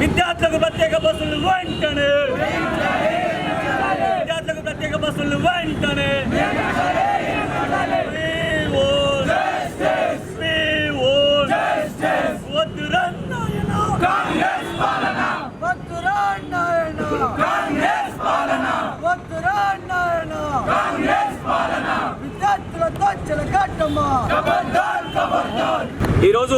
విద్యార్థులకు ప్రత్యేక బస్సులు వెంటనే. విద్యార్థులకు ప్రత్యేక బస్సులు వెంటనే. 頑張 ఈరోజు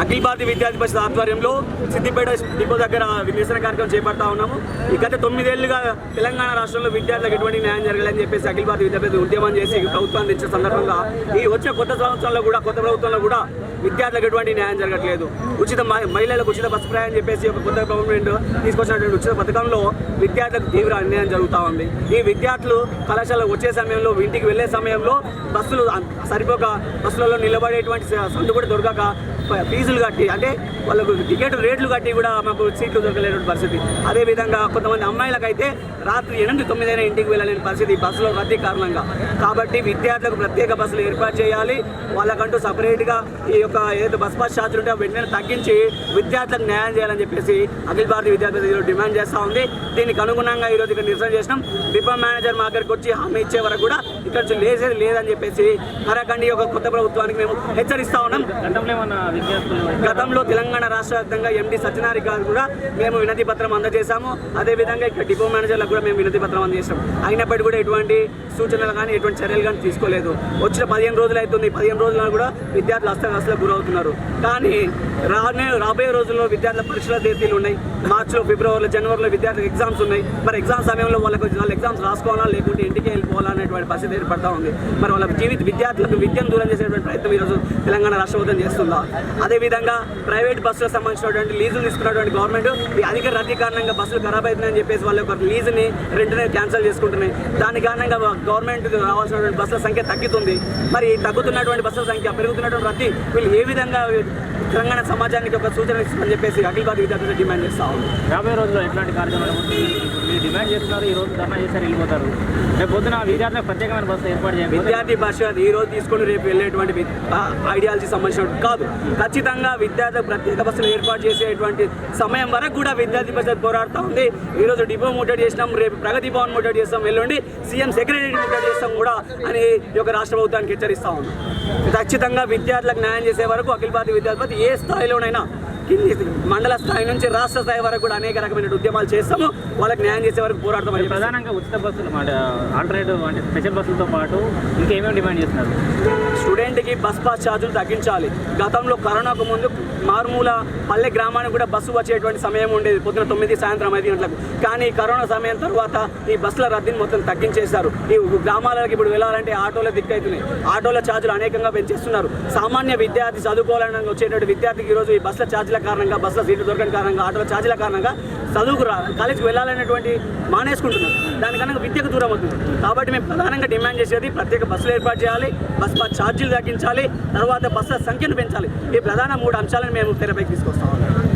అఖిల భారతీయ విద్యార్థి పరిషత్ ఆధ్వర్యంలో సిద్దిపేట డిపో దగ్గర నిరసన కార్యక్రమం చేపడతా ఉన్నాము. ఈ గత తొమ్మిదేళ్ళుగా తెలంగాణ రాష్ట్రంలో విద్యార్థులకు ఎటువంటి న్యాయం జరగాలని చెప్పేసి అఖిల భారతీయ విద్యార్థి ఉద్యమం చేసి ప్రభుత్వాన్ని తెచ్చిన సందర్భంగా ఈ వచ్చే కొత్త సంవత్సరంలో కూడా కొత్త ప్రభుత్వంలో కూడా విద్యార్థులకు ఎటువంటి న్యాయం జరగట్లేదు. ఉచిత మహిళలకు ఉచిత బస్సు ప్రయాణం చెప్పేసి ఒక కొత్త గవర్నమెంట్ తీసుకొచ్చినటువంటి ఉచిత పథకంలో విద్యార్థులకు తీవ్ర అన్యాయం జరుగుతూ ఉంది. ఈ విద్యార్థులు కళాశాలకు వచ్చే సమయంలో ఇంటికి వెళ్ళే సమయంలో బస్సులు సరిపోక బస్సులలో నిలబడేటువంటి స- సందు కూడా దొరకక ఫీజులు కట్టి అంటే వాళ్ళకు టికెట్ రేట్లు కట్టి కూడా మాకు సీట్లు దొరకలేనటువంటి పరిస్థితి. అదేవిధంగా కొంతమంది అమ్మాయిలకైతే రాత్రి ఎనిమిది తొమ్మిది అయినా ఇంటికి వెళ్ళలేని పరిస్థితి బస్సులో రద్దీ కారణంగా. కాబట్టి విద్యార్థులకు ప్రత్యేక బస్సులు ఏర్పాటు చేయాలి. వాళ్ళకంటూ సపరేట్గా ఈ యొక్క ఏదైతే బస్ పాస్ ఛార్జీలు ఉంటే వెంటనే తగ్గించి విద్యార్థులకు న్యాయం చేయాలని చెప్పేసి అఖిల భారతీయ విద్యార్థి ఈరోజు డిమాండ్ చేస్తూ ఉంది. దీనికి అనుగుణంగా ఈరోజు ఇక్కడ నిరసన చేసినాం. డిపో మేనేజర్ మా దగ్గరకు వచ్చి హామీ ఇచ్చే వరకు కూడా ఇక్కడ లేసేది లేదని చెప్పేసి కరాఖండి యొక్క కొత్త ప్రభుత్వానికి మేము హెచ్చరిస్తా ఉన్నాం. గతంలో తెలంగాణ రాష్ట్ర వ్యాప్తంగా ఎండి సత్యనారాయణ గారు కూడా మేము వినతి పత్రం అందజేశాము. అదేవిధంగా ఇక్కడ డిపో మేనేజర్లకు కూడా మేము వినతి పత్రం అందజేసాం అయినప్పటికీ కూడా ఎటువంటి సూచనలు కానీ ఎటువంటి చర్యలు కానీ తీసుకోలేదు. వచ్చిన పదిహేను రోజులు అవుతుంది. పదిహేను రోజుల్లో కూడా విద్యార్థులు అస్తవ్యస్తలకు గురవుతున్నారు. కానీ రానే రాబోయే రోజుల్లో విద్యార్థుల పరీక్షల తేదీలు ఉన్నాయి. మార్చిలో ఫిబ్రవరిలో జనవరిలో విద్యార్థులకు ఎగ్జామ్స్ ఉన్నాయి. మరి ఎగ్జామ్ సమయంలో వాళ్ళకు వాళ్ళ ఎగ్జామ్స్ రాసుకోవాలా లేకుంటే ఇంటికి వెళ్ళిపోవాలా అనేటువంటి పరిస్థితి ఏర్పడతా ఉంది. మరి వాళ్ళ జీవిత విద్యార్థులకు విద్యను దూరం చేసేటువంటి ప్రయత్నం ఈరోజు తెలంగాణ రాష్ట్ర ప్రభుత్వం అదే అదేవిధంగా ప్రైవేట్ బస్సులకు సంబంధించినటువంటి లీజులు తీసుకున్నటువంటి గవర్నమెంట్ ఈ అధిక రద్దీ కారణంగా బస్సులు ఖరాబ్ అవుతున్నాయని చెప్పేసి వాళ్ళ యొక్క లీజుని రెంట్ని క్యాన్సిల్ చేసుకుంటున్నాయి. దాని కారణంగా గవర్నమెంట్ రావాల్సినటువంటి బస్సుల సంఖ్య తగ్గుతుంది. మరి తగ్గుతున్నటువంటి బస్సుల సంఖ్య పెరుగుతున్నటువంటి రద్దీ వీళ్ళు ఏ విధంగా తెలంగాణ సమాజానికి ఒక సూచన ఇస్తుందని చెప్పేసి అఖిల భారతీయ విద్యార్థులు డిమాండ్ చేస్తా ఉంది. రాబోయే రోజుల్లో ఎట్లాంటి కార్యక్రమాలు? మీరు డిమాండ్ చేస్తున్నారు ఈ రోజు ధర్నా చేశారు వెళ్ళిపోతారు. రేపు పొద్దున విద్యార్థులకు ప్రత్యేకమైన బస్సు ఏర్పాటు చేయండి. విద్యార్థి పరిషత్ ఈ రోజు తీసుకొని రేపు వెళ్ళేటువంటి ఐడియాలజీ సంబంధించిన కాదు. ఖచ్చితంగా విద్యార్థి ప్రత్యేక బస్సులు ఏర్పాటు చేసేటువంటి సమయం వరకు కూడా విద్యార్థి పరిషత్ పోరాడుతూ ఉంది. ఈ రోజు డిపో ముట్టడి చేసినాం రేపు ప్రగతి భవన్ ముట్టడి చేస్తాం ఎల్లుండి సీఎం సెక్రటరీ ముట్టడి చేస్తాం కూడా అని ఈ యొక్క రాష్ట్ర ప్రభుత్వానికి హెచ్చరిస్తా ఉన్నాం. ఖచ్చితంగా విద్యార్థులకు న్యాయం చేసే వరకు అఖిల భారతీయ విద్యార్థి ఏ స్థాయిలోనైనా కింది మండల స్థాయి నుంచి రాష్ట్ర స్థాయి వరకు కూడా అనేక రకమైన ఉద్యమాలు చేస్తాము. వాళ్ళకి న్యాయం చేసే వరకు చెప్పి ప్రధానంగా ఉచిత బస్సులు ఆల్టర్నేటివ్ అంటే స్పెషల్ బస్సులతో పాటు ఇంకేమేమి డిమాండ్ చేస్తున్నారు? స్టూడెంట్కి బస్ పాస్ ఛార్జీలు తగ్గించాలి. గతంలో కరోనాకు ముందు మారుమూల పల్లె గ్రామానికి కూడా బస్సు వచ్చేటువంటి సమయం ఉండేది. పొద్దున తొమ్మిది సాయంత్రం ఐదు గంటలకు. కానీ కరోనా సమయం తర్వాత ఈ బస్సుల రద్దీని మొత్తం తగ్గించేశారు. ఈ గ్రామాలకు ఇప్పుడు వెళ్ళాలంటే ఆటోలో దిక్కవుతున్నాయి ఆటోల ఛార్జీలు అనేకంగా పెంచేస్తున్నారు. సామాన్య విద్యార్థి చదువుకోవాలని వచ్చేటువంటి విద్యార్థికి ఈరోజు ఈ బస్సుల ఛార్జీల కారణంగా బస్సులో సీట్లు దొరకని కారణంగా ఆటోల ఛార్జీల కారణంగా చదువుకు రా కాలేజీకి వెళ్ళాలనేటువంటి మానేసుకుంటున్నారు. దానికన్నా విద్యకు దూరం అవుతుంది కాబట్టి మేము ప్రధానంగా డిమాండ్ చేసేది ప్రత్యేక బస్సులు ఏర్పాటు చేయాలి బస్ పాస్ ఛార్జీలు తగ్గించాలి తర్వాత బస్సుల సంఖ్యను పెంచాలి. ఈ ప్రధాన మూడు అంశాలను మేము తెరపైకి తీసుకొస్తాం.